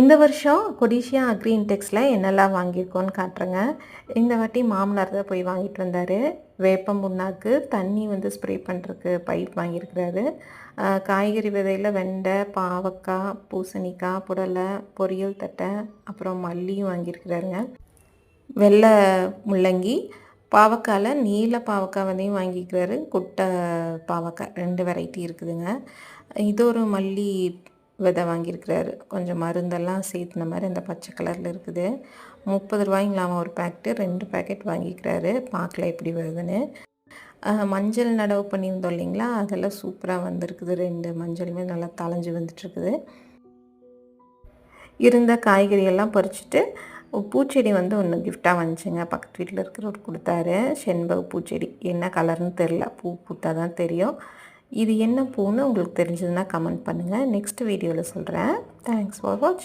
இந்த வருஷம் கொடிஷியா அக்ரி இன்டெக்ஸில் என்னெல்லாம் வாங்கியிருக்கோன்னு காட்டுறேங்க. இந்த வாட்டி மாமனார் தான் போய் வாங்கிட்டு வந்தார். வேப்பம் புண்ணாக்கு தண்ணி வந்து ஸ்ப்ரே பண்ணுறதுக்கு பைப் வாங்கியிருக்கிறாரு. காய்கறி விதையில் வெண்டை பாவக்காய் பூசணிக்காய் புடலை பொரியல் தட்டை அப்புறம் மல்லியும் வாங்கியிருக்கிறாருங்க. வெள்ளை முள்ளங்கி பாவக்காயில் நீல பாவக்காய் வந்தையும் வாங்கிக்கிறாரு குட்டை பாவக்காய் ரெண்டு வெரைட்டி இருக்குதுங்க. இது ஒரு மல்லி விதை வாங்கியிருக்கிறாரு. கொஞ்சம் மருந்தெல்லாம் சேர்த்துன மாதிரி அந்த பச்சை கலரில் இருக்குது. முப்பது ரூபாய்ங்களாமா ஒரு பேக்கெட்டு ரெண்டு பேக்கெட் வாங்கிக்கிறாரு பார்க்கல எப்படி வருதுன்னு. மஞ்சள் நடவு பண்ணியிருந்தோம் இல்லைங்களா? அதெல்லாம் சூப்பராக வந்திருக்குது. ரெண்டு மஞ்சளுமே நல்லா தளைஞ்சு வந்துட்டுருக்குது. இருந்த காய்கறியெல்லாம் பறிச்சுட்டு பூச்செடி வந்து ஒன்று கிஃப்டாக வந்துச்சுங்க. பக்கத்து வீட்டில் இருக்கிறவர் கொடுத்தாரு. செண்பக பூச்செடி. என்ன கலர்னு தெரில பூ பூத்தா தான் தெரியும். இது என்ன பூன்னு உங்களுக்கு தெரிஞ்சதுன்னா கமெண்ட் பண்ணுங்கள் நெக்ஸ்ட் வீடியோவில் சொல்கிறேன் தேங்க்ஸ் ஃபார் வாட்சிங்